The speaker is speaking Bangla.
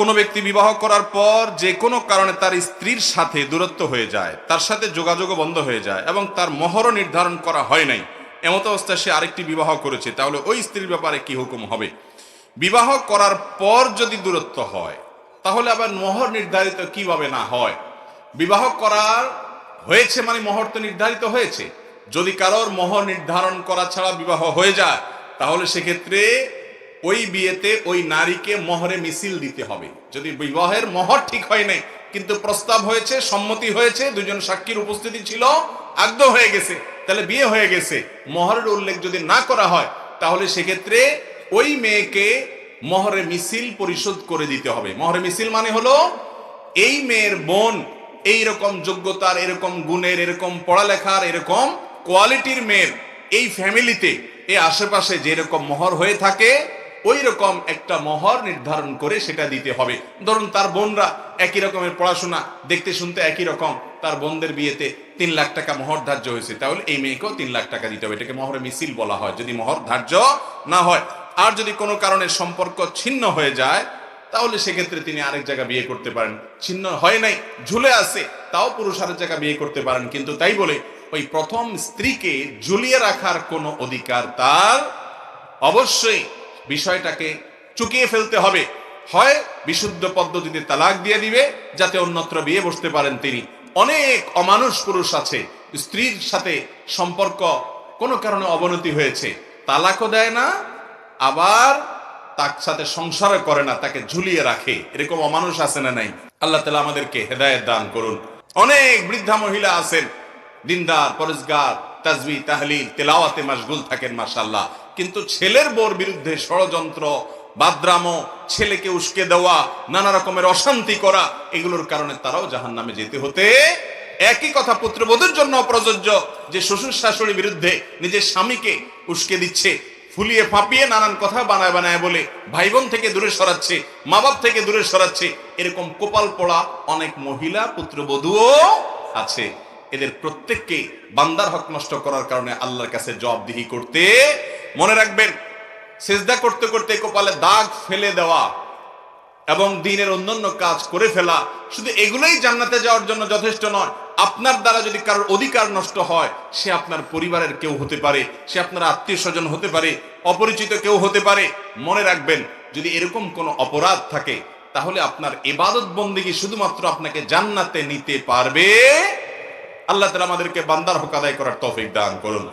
কোনো ব্যক্তি বিবাহ করার পর যে কোনো কারণে তার স্ত্রীর সাথে দূরত্ব হয়ে যায়, তার সাথে যোগাযোগও বন্ধ হয়ে যায় এবং তার মহরও নির্ধারণ করা হয় নাই। এমত অবস্থায় সে আরেকটি বিবাহ করেছে, তাহলে ওই স্ত্রীর ব্যাপারে কি হুকুম হবে? বিবাহ করার পর যদি দূরত্ব হয়, তাহলে আবার মহর নির্ধারিত কীভাবে না হয়? বিবাহ করার হয়েছে মানে মহর তো নির্ধারিত হয়েছে। যদি কারোর মহর নির্ধারণ করা ছাড়া বিবাহ হয়ে যায়, তাহলে সেক্ষেত্রে ওই বিয়েতে ওই নারীকে মহরে মিছিল দিতে হবে। যদি বিবাহের মহর ঠিক হয় নাই, কিন্তু প্রস্তাব হয়েছে, সম্মতি হয়েছে, দুজন সাক্ষীর উপস্থিতি ছিল, আগ্রহ হয়ে গেছে, তাহলে বিয়ে হয়ে গেছে। মহরের উল্লেখ যদি না করা হয়, তাহলে সেক্ষেত্রে ওই মেয়েকে মহরে মিছিল পরিশোধ করে দিতে হবে। মহরে মিছিল মানে হলো, এই মেয়ের বোন এই রকম যোগ্যতার, এরকম গুণের, এরকম পড়ালেখার, এরকম কোয়ালিটির মেয়ের এই ফ্যামিলিতে এই আশেপাশে যেরকম মহর হয়ে থাকে ওই রকম একটা মহর নির্ধারণ করে সেটা দিতে হবে। ধরুন তার বোনরা একই রকমের পড়াশোনা, দেখতে শুনতে একই রকম, তার বোনদের বিয়েতে তিন লাখ টাকা মহর ধার্য হয়েছে, তাহলে এই মেয়েকেও তিন লাখ টাকা দিতে হবে। এটাকে মহরে মিছিল বলা হয়, যদি মহর ধার্য না হয়। আর যদি কোনো কারণে সম্পর্ক ছিন্ন হয়ে যায়, তাহলে সেক্ষেত্রে তিনি আরেক জায়গা বিয়ে করতে পারেন। ছিন্ন হয় নাই, ঝুলে আছে, তাও পুরুষ আরেক জায়গা বিয়ে করতে পারেন। কিন্তু তাই বলে, ওই প্রথম স্ত্রীকে ঝুলিয়ে রাখার কোনো অধিকার তার অবশ্যই বিষয়টাকে চুকিয়ে ফেলতে হবে। হয় বিশুদ্ধ পদ্ধতিতে তালাক দিয়ে দিবে, যাতে অন্যত্র বিয়ে বসতে পারেন তিনি। অনেক অমানুষ পুরুষ আছে, স্ত্রীর সাথে সম্পর্ক কোনো কারণে অবনতি হয়েছে। তালাকও দেয় না, আবার তার সাথে সংসারও করে না, তাকে ঝুলিয়ে রাখে। এরকম অমানুষ আছে না নাই? আল্লাহ তালা আমাদেরকে হেদায়ত দান করুন। অনেক বৃদ্ধা মহিলা আছেন দিনদার, পরেশগার, তাজবি, তাহলিল, তেলাওয়াতে মাসগুল থাকেন মাসাল্লাহ কিন্তু ছেলের বোর বিরুদ্ধে ষড়যন্ত্র, বাদ্রামো, ছেলেকে উস্কে দেওয়া, নানা রকমের অশান্তি করা, এগুলোর কারণে তারাও জাহান নামে যেতে হতে একই কথা পুত্রবধূর জন্য প্রযোজ্য যে শ্বশুর শাশুড়ির বিরুদ্ধে নিজের স্বামীকে উস্কে দিচ্ছে, ফুলিয়ে ফাঁপিয়ে নানান কথা বানায় বানায় বলে ভাই বোন থেকে দূরে সরাচ্ছে মা বাপ থেকে দূরে সরাচ্ছে, এরকম কোপাল পড়া অনেক মহিলা পুত্রবধূও আছে। এদের প্রত্যেককে বান্দার হক নষ্ট করার কারণে আল্লাহর কাছে জবাবদিহি করতে মনে রাখবেন, সেজদা করতে করতে কপালে দাগ ফেলে দেওয়া এবং দিনের অন্যান্য কাজ করে ফেলা, শুধু এগুলোই জান্নাতে যাওয়ার জন্য যথেষ্ট নয়। আপনার দ্বারা যদি কারোর অধিকার নষ্ট হয়, সে আপনার পরিবারের কেউ হতে পারে, সে আপনার আত্মীয় স্বজন হতে পারে, অপরিচিত কেউ হতে পারে। মনে রাখবেন, যদি এরকম কোনো অপরাধ থাকে, তাহলে আপনার এবাদত বন্দিগি শুধুমাত্র আপনাকে জান্নাতে নিতে পারবে আল্লাহ তালা আমাদেরকে বান্দার হক আদায় করার তৌফিক দান করুন।